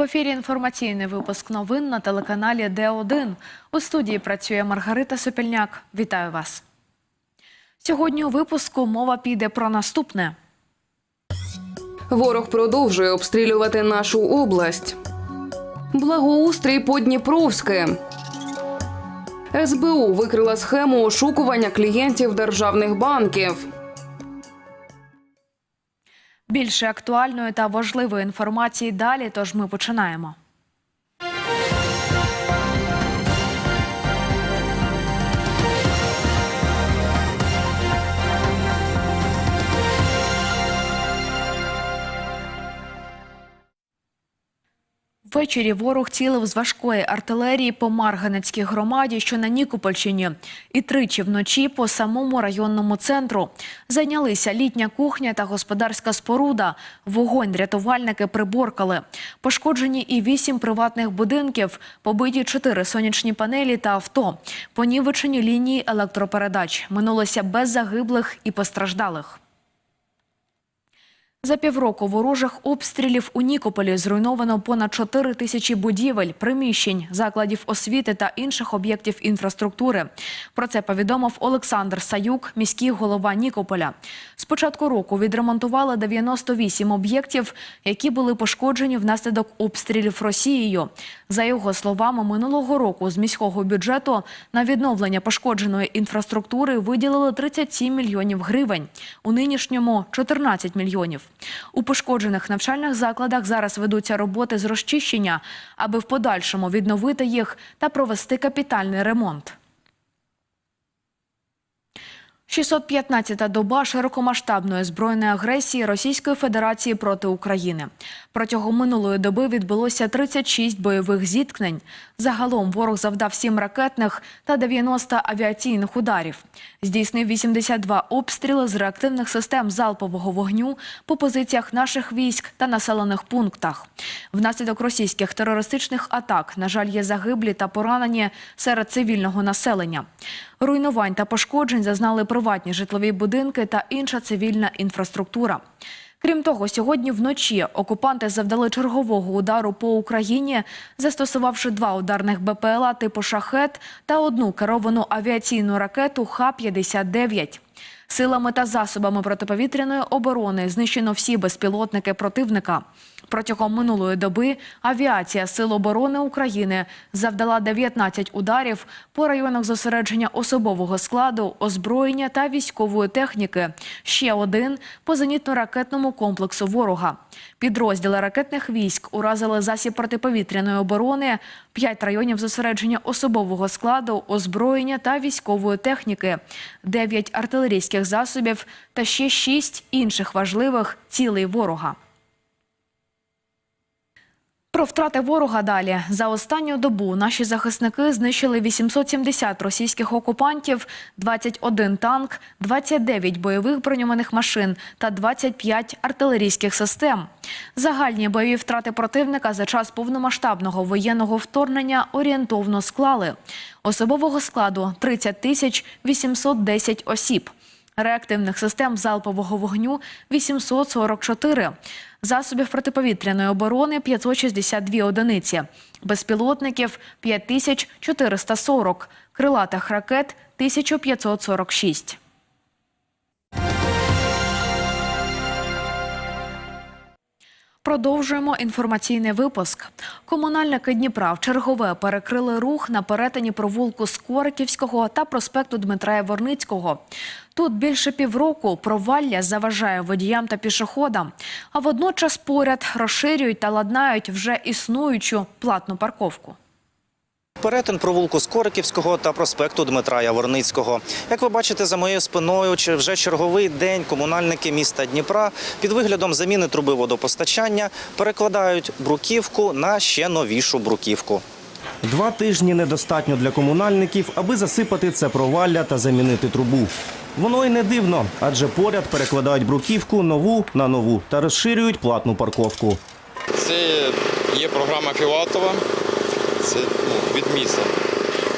В ефірі інформаційний випуск новин на телеканалі Д1. У студії працює Маргарита Сопільняк. Вітаю вас. Сьогодні у випуску мова піде про наступне. Ворог продовжує обстрілювати нашу область. Благоустрій Подніпровське. СБУ викрила схему ошукування клієнтів державних банків. Більше актуальної та важливої інформації далі, тож ми починаємо. Ввечері ворог цілив з важкої артилерії по Марганецькій громаді, що на Нікопольщині, і тричі вночі по самому районному центру. Зайнялися літня кухня та господарська споруда. Вогонь рятувальники приборкали. Пошкоджені і вісім приватних будинків, побиті чотири сонячні панелі та авто. Понівечені лінії електропередач. Минулося без загиблих і постраждалих. За півроку ворожих обстрілів у Нікополі зруйновано понад 4 тисячі будівель, приміщень, закладів освіти та інших об'єктів інфраструктури. Про це повідомив Олександр Саюк, міський голова Нікополя. З початку року відремонтували 98 об'єктів, які були пошкоджені внаслідок обстрілів Росією. За його словами, минулого року з міського бюджету на відновлення пошкодженої інфраструктури виділили 37 мільйонів гривень. У нинішньому 14 мільйонів. У пошкоджених навчальних закладах зараз ведуться роботи з розчищення, аби в подальшому відновити їх та провести капітальний ремонт. 615-та доба широкомасштабної збройної агресії Російської Федерації проти України. Протягом минулої доби відбулося 36 бойових зіткнень. Загалом ворог завдав 7 ракетних та 90 авіаційних ударів. Здійснив 82 обстріли з реактивних систем залпового вогню по позиціях наших військ та населених пунктах. Внаслідок російських терористичних атак, на жаль, є загиблі та поранені серед цивільного населення. Руйнувань та пошкоджень зазнали приватні житлові будинки та інша цивільна інфраструктура. Крім того, сьогодні вночі окупанти завдали чергового удару по Україні, застосувавши два ударних БПЛА типу «Шахет» та одну керовану авіаційну ракету Х-59. Силами та засобами протиповітряної оборони знищено всі безпілотники противника. Протягом минулої доби авіація Сил оборони України завдала 19 ударів по районах зосередження особового складу, озброєння та військової техніки. Ще один по зенітно-ракетному комплексу ворога. Підрозділи ракетних військ уразили засіб протиповітряної оборони, 5 районів зосередження особового складу, озброєння та військової техніки, 9 артилерійських засобів та ще 6 інших важливих цілей ворога. Про втрати ворога далі за останню добу наші захисники знищили 870 російських окупантів, 21 танк, 29 бойових броньованих машин та 25 артилерійських систем. Загальні бойові втрати противника за час повномасштабного воєнного вторгнення орієнтовно склали особового складу 30 тисяч 810 осіб. Реактивних систем залпового вогню 844, засобів протиповітряної оборони 562 одиниці, безпілотників 5440, крилатих ракет 1546. Продовжуємо інформаційний випуск. Комунальники Дніпра в чергове перекрили рух на перетині провулку Скориківського та проспекту Дмитра Яворницького. Тут більше півроку провалля заважає водіям та пішоходам, а водночас поряд розширюють та ладнають вже існуючу платну парковку. Перетин провулку Скориківського та проспекту Дмитра Яворницького. Як ви бачите за моєю спиною, чи вже черговий день комунальники міста Дніпра під виглядом заміни труби водопостачання перекладають бруківку на ще новішу бруківку. Два тижні недостатньо для комунальників, аби засипати це провалля та замінити трубу. Воно й не дивно, адже поряд перекладають бруківку нову на нову та розширюють платну парковку. Це є програма Філатова. Це ну, від міста.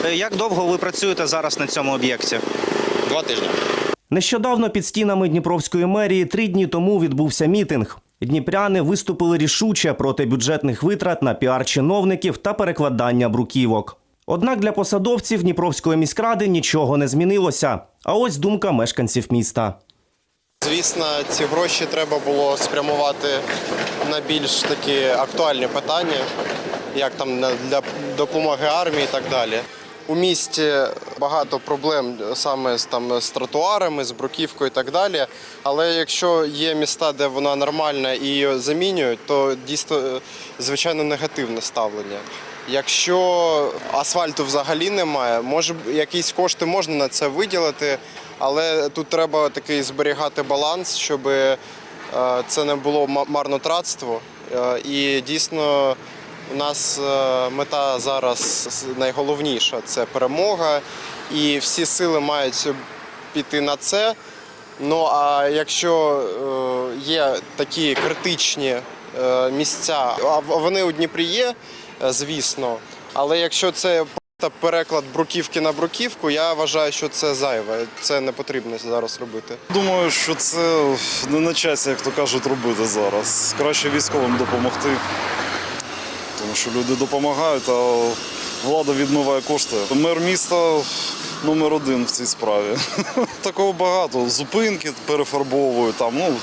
Е, Як довго ви працюєте зараз на цьому об'єкті? Два тижні. Нещодавно під стінами Дніпровської мерії три дні тому відбувся мітинг. Дніпряни виступили рішуче проти бюджетних витрат на піар чиновників та перекладання бруківок. Однак для посадовців Дніпровської міськради нічого не змінилося. А ось думка мешканців міста. Звісно, ці гроші треба було спрямувати на більш такі актуальні питання, як там для допомоги армії і так далі. У місті багато проблем саме з там з тротуарами, з бруківкою і так далі. Але якщо є міста, де вона нормальна і її замінюють, то дійсно е, звичайно негативне ставлення. Якщо асфальту взагалі немає, може якісь кошти можна на це виділити, але тут треба такий зберігати баланс, щоб е, це не було марнотратство. Е, І дійсно у нас е, мета зараз найголовніша це перемога, і всі сили мають піти на це. Ну а якщо е, є такі критичні е, місця, а вони у Дніпрі є, звісно. Але якщо це переклад бруківки на бруківку, я вважаю, що це зайве. Це не потрібно зараз робити. Думаю, що це не на часі, як то кажуть, робити зараз. Краще військовим допомогти. Тому що люди допомагають, а влада відмиває кошти. Мер міста номер один в цій справі. Такого багато. Зупинки перефарбовують, там, ну,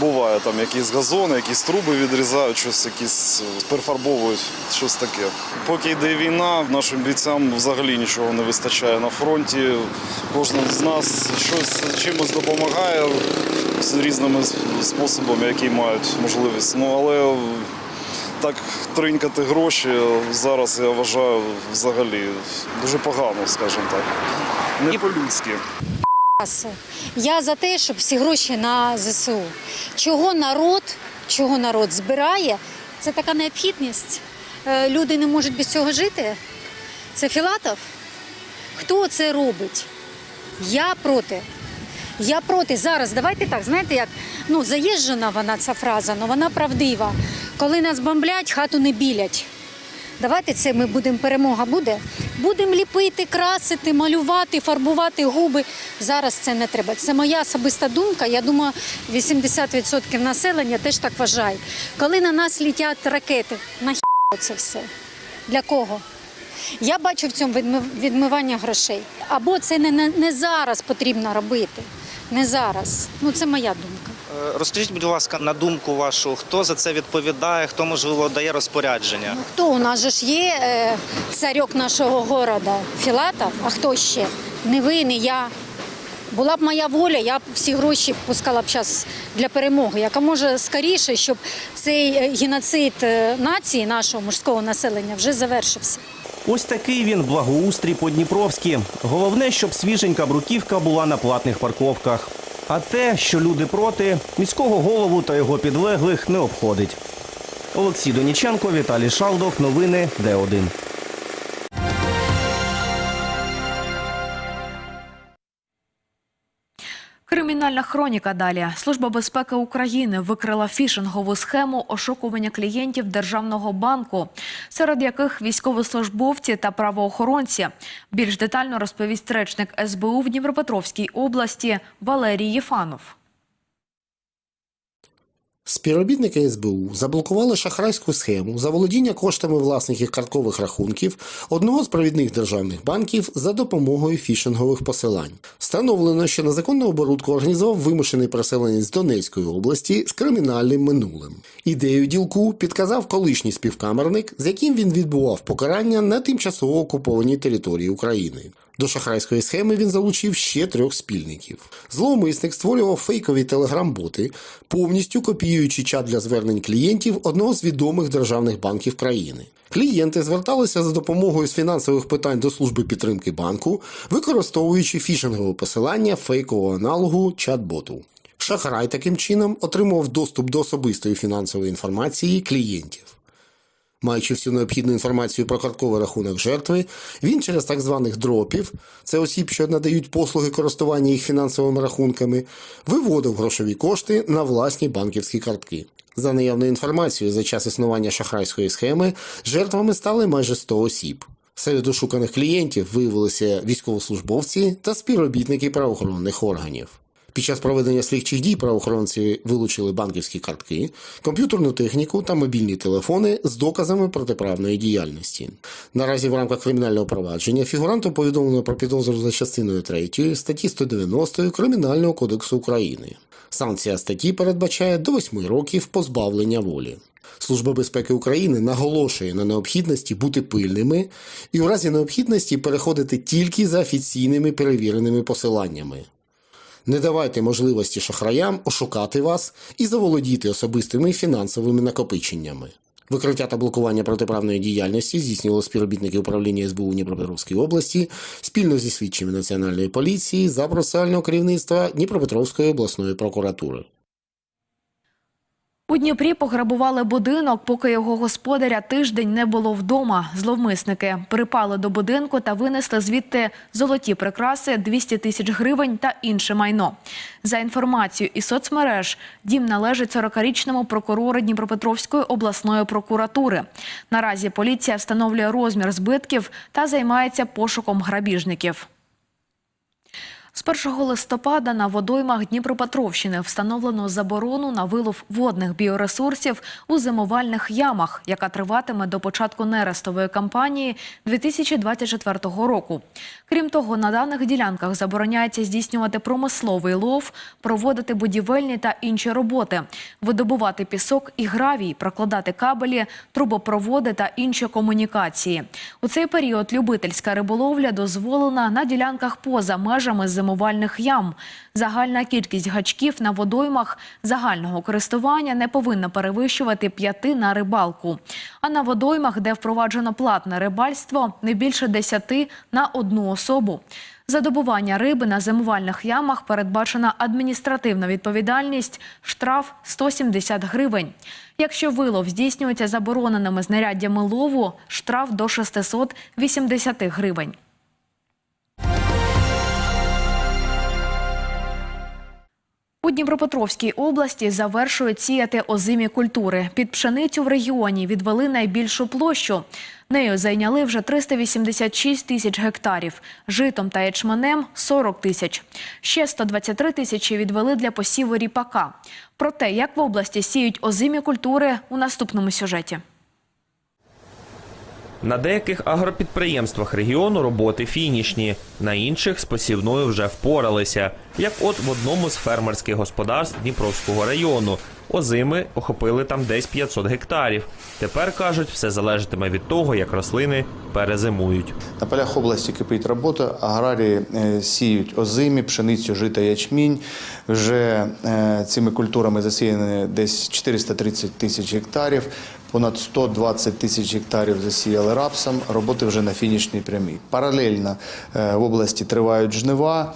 буває там якісь газони, якісь труби відрізають, щось якісь е, перефарбовують, щось таке. Поки йде війна, нашим бійцям взагалі нічого не вистачає на фронті. Кожен з нас щось чимось допомагає з різними способами, які мають можливість. Ну але так тринькати гроші зараз я вважаю взагалі дуже погано, скажімо так. Не по-людськи. Я за те, щоб всі гроші на ЗСУ. Чого народ, чого народ збирає, це така необхідність. Е, Люди не можуть без цього жити. Це Філатов. Хто це робить? Я проти. Я проти зараз. Давайте так, знаєте, як ну заїжджена вона ця фраза, але вона правдива. Коли нас бомблять, хату не білять. Давайте це ми будемо, перемога буде. Будемо ліпити, красити, малювати, фарбувати губи. Зараз це не треба. Це моя особиста думка. Я думаю, 80% населення теж так вважає. Коли на нас літять ракети, на це все? Для кого? Я бачу в цьому відмив- відмивання грошей. Або це не, не зараз потрібно робити. Не зараз. Ну це моя думка. Е, Розкажіть, будь ласка, на думку вашу, хто за це відповідає, хто можливо дає розпорядження? Ну, хто у нас же ж є е, царьок нашого города Філатов, а хто ще? Не ви, не я. Була б моя воля, я б всі гроші пускала б зараз для перемоги, яка може скоріше, щоб цей е, геноцид е, нації нашого мужського населення вже завершився. Ось такий він благоустрій по-дніпровськи. Головне, щоб свіженька бруківка була на платних парковках. А те, що люди проти, міського голову та його підлеглих не обходить. Олексій Доніченко, Віталій Шалдов. Новини Д1. Кримінальна хроніка далі. Служба безпеки України викрила фішингову схему ошукування клієнтів Державного банку, серед яких військовослужбовці та правоохоронці. Більш детально розповість речник СБУ в Дніпропетровській області Валерій Єфанов. Співробітники СБУ заблокували шахрайську схему заволодіння коштами власників карткових рахунків одного з провідних державних банків за допомогою фішингових посилань. Встановлено, що незаконну оборудку організував вимушений переселенець Донецької області з кримінальним минулим. Ідею ділку підказав колишній співкамерник, з яким він відбував покарання на тимчасово окупованій території України. До шахрайської схеми він залучив ще трьох спільників. Зловмисник створював фейкові телеграм-боти, повністю копіюючи чат для звернень клієнтів одного з відомих державних банків країни. Клієнти зверталися за допомогою з фінансових питань до служби підтримки банку, використовуючи фішингове посилання фейкового аналогу чат-боту. Шахрай таким чином отримував доступ до особистої фінансової інформації клієнтів. Маючи всю необхідну інформацію про картковий рахунок жертви, він через так званих дропів, це осіб, що надають послуги користування їх фінансовими рахунками, виводив грошові кошти на власні банківські картки. За наявною інформацією, за час існування шахрайської схеми жертвами стали майже 100 осіб. Серед ошуканих клієнтів виявилися військовослужбовці та співробітники правоохоронних органів. Під час проведення слідчих дій правоохоронці вилучили банківські картки, комп'ютерну техніку та мобільні телефони з доказами протиправної діяльності. Наразі в рамках кримінального провадження фігуранту повідомлено про підозру за частиною 3 статті 190 Кримінального кодексу України. Санкція статті передбачає до 8 років позбавлення волі. Служба безпеки України наголошує на необхідності бути пильними і у разі необхідності переходити тільки за офіційними перевіреними посиланнями. Не давайте можливості шахраям ошукати вас і заволодіти особистими фінансовими накопиченнями. Викриття та блокування протиправної діяльності здійснювали співробітники управління СБУ Дніпропетровській області спільно зі слідчими Національної поліції за процесуального керівництва Дніпропетровської обласної прокуратури. У Дніпрі пограбували будинок, поки його господаря тиждень не було вдома. Зловмисники припали до будинку та винесли звідти золоті прикраси, 200 тисяч гривень та інше майно. За інформацією із соцмереж, дім належить 40-річному прокурору Дніпропетровської обласної прокуратури. Наразі поліція встановлює розмір збитків та займається пошуком грабіжників. З 1 листопада на водоймах Дніпропетровщини встановлено заборону на вилов водних біоресурсів у зимувальних ямах, яка триватиме до початку нерестової кампанії 2024 року. Крім того, на даних ділянках забороняється здійснювати промисловий лов, проводити будівельні та інші роботи, видобувати пісок і гравій, прокладати кабелі, трубопроводи та інші комунікації. У цей період любительська риболовля дозволена на ділянках поза межами зимувальних ям. Загальна кількість гачків на водоймах загального користування не повинна перевищувати п'яти на рибалку. А на водоймах, де впроваджено платне рибальство, не більше десяти на одну особу. За добування риби на зимувальних ямах передбачена адміністративна відповідальність – штраф 170 гривень. Якщо вилов здійснюється забороненими знаряддями лову – штраф до 680 гривень. У Дніпропетровській області завершують сіяти озимі культури. Під пшеницю в регіоні відвели найбільшу площу. Нею зайняли вже 386 тисяч гектарів, житом та ячменем – 40 тисяч. Ще 123 тисячі відвели для посіву ріпака. Про те, як в області сіють озимі культури, у наступному сюжеті. На деяких агропідприємствах регіону роботи фінішні, на інших з посівною вже впоралися. Як от в одному з фермерських господарств Дніпровського району. Озими охопили там десь 500 гектарів. Тепер кажуть, все залежатиме від того, як рослини перезимують. На полях області кипить робота. Аграрії е, сіють озимі, пшеницю, жита, ячмінь. Вже е, цими культурами засіяні десь 430 тисяч гектарів. Понад 120 тисяч гектарів засіяли рапсом. Роботи вже на фінішній прямій. Паралельно е, в області тривають жнива.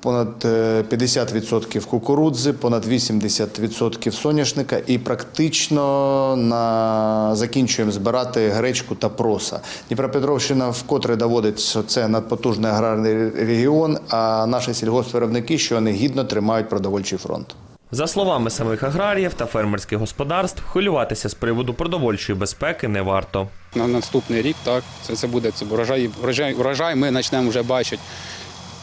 Понад е, 50% кукурудзи, понад 80% соняшника і практично на закінчуємо збирати гречку та проса. Дніпропетровщина вкотре доводить, що це надпотужний аграрний регіон, а наші сільгоспвиробники, що вони гідно тримають продовольчий фронт. За словами самих аграріїв та фермерських господарств, хвилюватися з приводу продовольчої безпеки не варто. На наступний рік так, це, це буде це урожай, урожай, урожай ми почнемо вже бачити.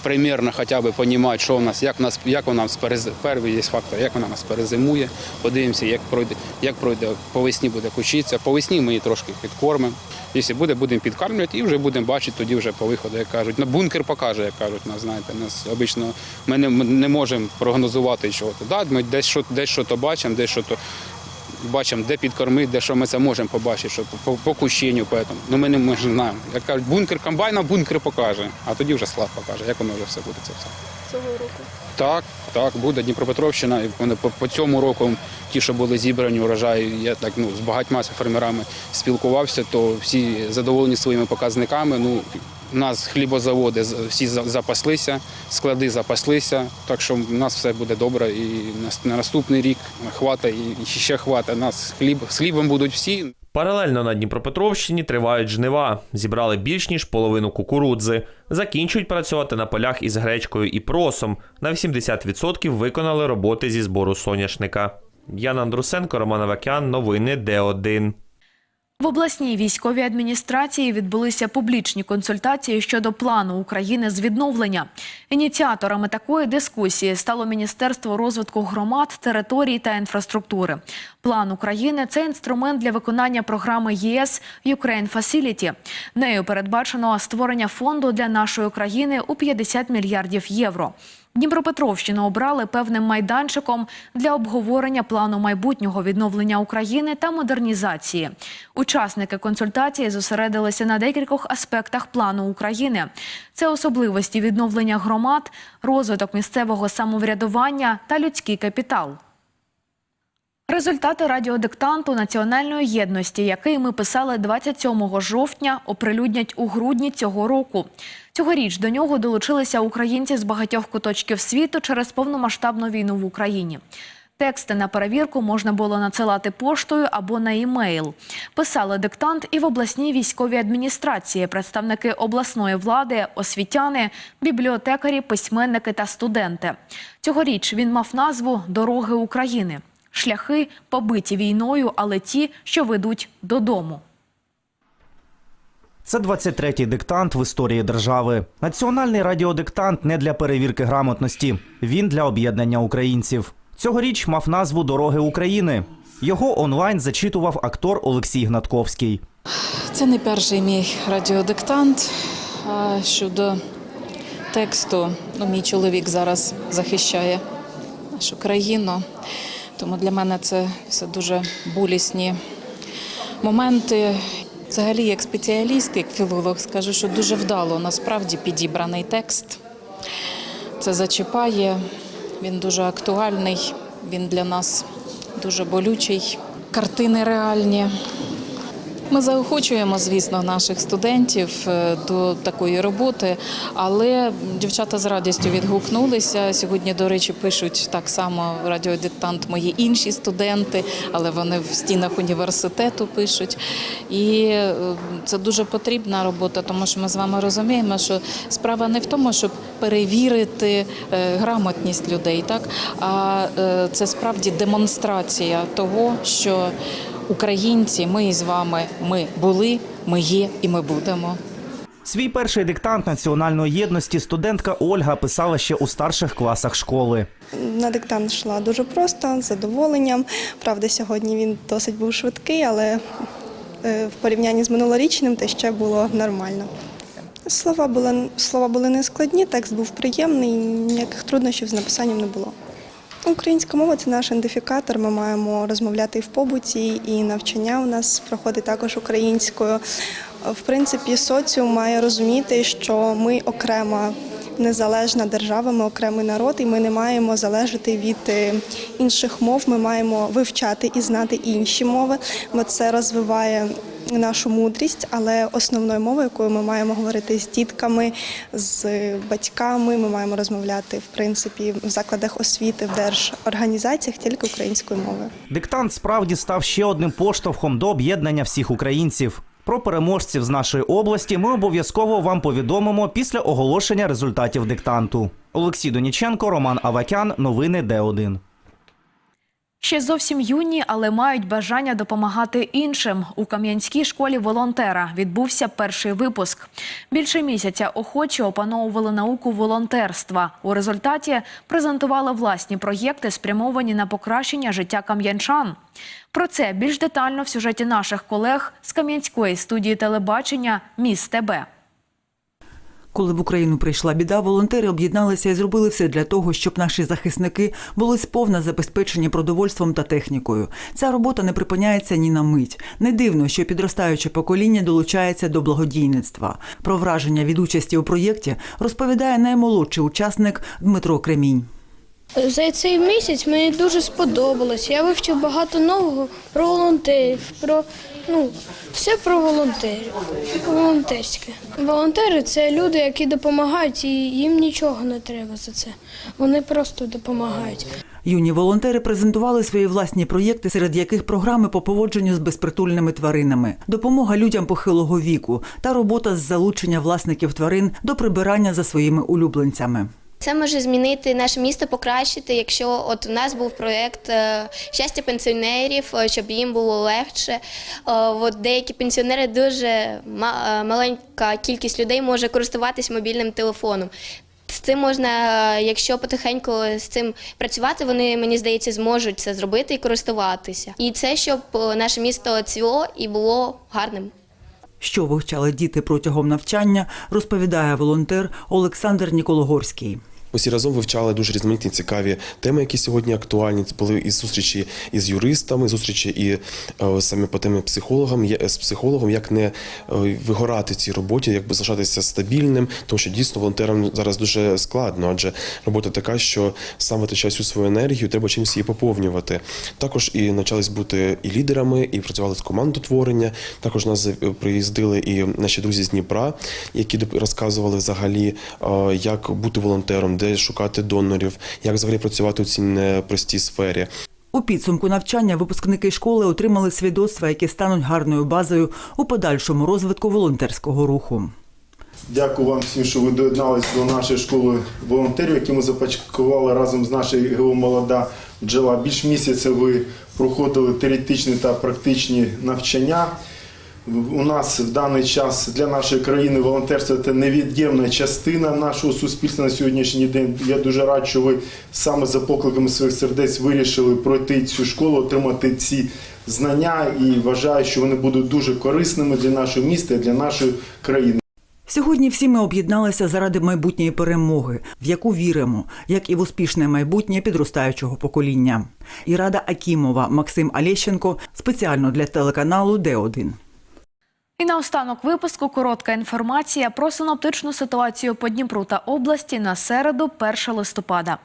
Примірно хоча б розуміти, що в нас, як нас, як вона нас перез... перший є фактор, як вона нас перезимує. Подивимося, як пройде, як пройде по весні буде кучитися. По весні ми її трошки підкормимо. Якщо буде, будемо підкармлювати і вже будемо бачити тоді вже по виходу, як кажуть. На бункер покаже, як кажуть. Нас знаєте, нас обично ми не, не можемо прогнозувати чого. Да, ми десь що десь що то бачимо, десь що то бачимо, де підкормити, де що ми це можемо побачити, що по, по кущенню. Поэтому. Ну ми не ми ж знаємо. Як кажуть, бункер комбайна, бункер покаже, а тоді вже склад покаже, як воно вже все буде це все. Цього року? Так, так, буде Дніпропетровщина. І вони по, по цьому року ті, що були зібрані урожаї, я так ну з багатьма фермерами спілкувався, то всі задоволені своїми показниками. Ну у нас хлібозаводи всі за- запаслися, склади запаслися, так що в нас все буде добре. І на- на наступний рік хватає і ще хватає. Нас хліб з хлібом будуть всі. Паралельно на Дніпропетровщині тривають жнива. Зібрали більш ніж половину кукурудзи. Закінчують працювати на полях із гречкою і просом. На 80% виконали роботи зі збору соняшника. Яна Андрусенко, Роман Авакян. Новини Д1. В обласній військовій адміністрації відбулися публічні консультації щодо плану України з відновлення. Ініціаторами такої дискусії стало Міністерство розвитку громад, територій та інфраструктури. План України це інструмент для виконання програми ЄС Ukraine Facility. Нею передбачено створення фонду для нашої країни у 50 мільярдів євро. Дніпропетровщину обрали певним майданчиком для обговорення плану майбутнього відновлення України та модернізації. Учасники консультації зосередилися на декількох аспектах плану України: це особливості відновлення громад, розвиток місцевого самоврядування та людський капітал. Результати радіодиктанту національної єдності, який ми писали 27 жовтня, оприлюднять у грудні цього року. Цьогоріч до нього долучилися українці з багатьох куточків світу через повномасштабну війну в Україні. Тексти на перевірку можна було надсилати поштою або на імейл. Писали диктант і в обласній військовій адміністрації, представники обласної влади, освітяни, бібліотекарі, письменники та студенти. Цьогоріч він мав назву Дороги України. Шляхи побиті війною, але ті, що ведуть додому. Це 23-й диктант в історії держави. Національний радіодиктант не для перевірки грамотності. Він для об'єднання українців. Цьогоріч мав назву Дороги України. Його онлайн зачитував актор Олексій Гнатковський. Це не перший мій радіодиктант. Щодо тексту, ну, мій чоловік зараз захищає нашу країну, тому для мене це все дуже болісні моменти. Взагалі, як спеціаліст, як філолог, скажу, що дуже вдало насправді підібраний текст. Це зачіпає, він дуже актуальний, він для нас дуже болючий. Картини реальні. Ми заохочуємо, звісно, наших студентів е, до такої роботи, але дівчата з радістю відгукнулися. Сьогодні, до речі, пишуть так само радіодиктант мої інші студенти, але вони в стінах університету пишуть. І е, це дуже потрібна робота, тому що ми з вами розуміємо, що справа не в тому, щоб перевірити е, грамотність людей, так а це справді демонстрація того, що українці, ми із вами, ми були, ми є і ми будемо. Свій перший диктант національної єдності студентка Ольга писала ще у старших класах школи. На диктант йшла дуже просто, з задоволенням. Правда, сьогодні він досить був швидкий, але е, в порівнянні з минулорічним те ще було нормально. Слова були, слова були не складні, текст був приємний, ніяких труднощів з написанням не було. Українська мова це наш ідентифікатор. Ми маємо розмовляти і в побуті, і навчання у нас проходить також українською. В принципі, соціум має розуміти, що ми окрема незалежна держава, ми окремий народ, і ми не маємо залежати від е, інших мов. Ми маємо вивчати і знати інші мови, бо це розвиває нашу мудрість, але основною мовою, якою ми маємо говорити з дітками, з батьками, ми маємо розмовляти в принципі в закладах освіти, в держорганізаціях тільки українською мовою. Диктант справді став ще одним поштовхом до об'єднання всіх українців. Про переможців з нашої області ми обов'язково вам повідомимо після оголошення результатів диктанту. Олексій Доніченко, Роман Авакян. Новини Д1. Ще зовсім юні, але мають бажання допомагати іншим. У Кам'янській школі волонтера відбувся перший випуск. Більше місяця охочі опановували науку волонтерства. У результаті презентували власні проєкти, спрямовані на покращення життя кам'янчан. Про це більш детально в сюжеті наших колег з Кам'янської студії телебачення Міс ТБ. Коли в Україну прийшла біда, волонтери об'єдналися і зробили все для того, щоб наші захисники були сповна забезпечені продовольством та технікою. Ця робота не припиняється ні на мить. Не дивно, що підростаюче покоління долучається до благодійництва. Про враження від участі у проєкті розповідає наймолодший учасник Дмитро Кремінь. За цей місяць мені дуже сподобалось. Я вивчив багато нового про волонтерів, про ну все про волонтерів. Волонтерське. Волонтери це люди, які допомагають, і їм нічого не треба за це. Вони просто допомагають. Юні волонтери презентували свої власні проєкти, серед яких програми по поводженню з безпритульними тваринами, допомога людям похилого віку та робота з залучення власників тварин до прибирання за своїми улюбленцями. Це може змінити наше місто, покращити, якщо от у нас був проєкт е, щастя пенсіонерів, е, щоб їм було легше. Е, От деякі пенсіонери дуже маленька кількість людей може користуватись мобільним телефоном. з цим можна, якщо потихеньку з цим працювати, вони мені здається зможуть це зробити і користуватися. І це щоб наше місто цвіло і було гарним. Що вивчали діти протягом навчання, розповідає волонтер Олександр Нікологорський. Усі разом вивчали дуже різноманітні цікаві теми, які сьогодні актуальні. Це були і зустрічі із юристами, зустрічі і е, саме по темі психологам, є- з психологом, як не е, вигорати цій роботі, як би залишатися стабільним, тому що дійсно волонтерам зараз дуже складно, адже робота така, що сам витрачає всю свою енергію, треба чимось її поповнювати. Також і навчались бути і лідерами, і працювали з командотворення. Також нас е, приїздили і наші друзі з Дніпра, які розказували взагалі, е, як бути волонтером, де шукати донорів, як взагалі працювати у цій непростій сфері. У підсумку навчання випускники школи отримали свідоцтва, які стануть гарною базою у подальшому розвитку волонтерського руху. Дякую вам всім, що ви доєдналися до нашої школи волонтерів, які ми започаткували разом з нашою ГО Молода бджола. Більш місяця ви проходили теоретичні та практичні навчання. У нас в даний час для нашої країни волонтерство це невід'ємна частина нашого суспільства на сьогоднішній день. Я дуже рад, що ви саме за покликами своїх сердець вирішили пройти цю школу, отримати ці знання і вважаю, що вони будуть дуже корисними для нашого міста і для нашої країни. Сьогодні всі ми об'єдналися заради майбутньої перемоги, в яку віримо, як і в успішне майбутнє підростаючого покоління. Ірада Акімова, Максим Алєщенко спеціально для телеканалу Д1. І на останок випуску коротка інформація про синоптичну ситуацію по Дніпру та області на середу, 1 листопада.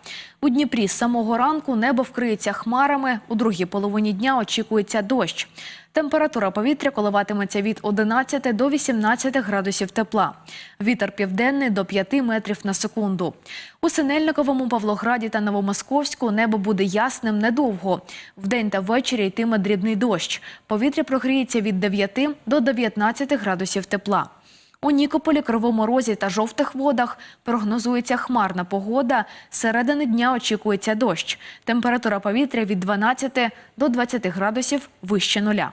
У Дніпрі з самого ранку небо вкриється хмарами. У другій половині дня очікується дощ. Температура повітря коливатиметься від 11 до 18 градусів тепла. Вітер південний до 5 метрів на секунду. У Синельниковому, Павлограді та Новомосковську небо буде ясним недовго. Вдень та ввечері йтиме дрібний дощ. Повітря прогріється від 9 до 19 градусів тепла. У Нікополі, Кривому Розі та жовтих водах прогнозується хмарна погода. Середини дня очікується дощ. Температура повітря від 12 до 20 градусів вище нуля.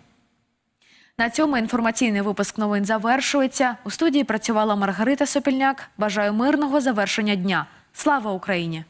На цьому інформаційний випуск новин завершується. У студії працювала Маргарита Сопільняк. Бажаю мирного завершення дня. Слава Україні!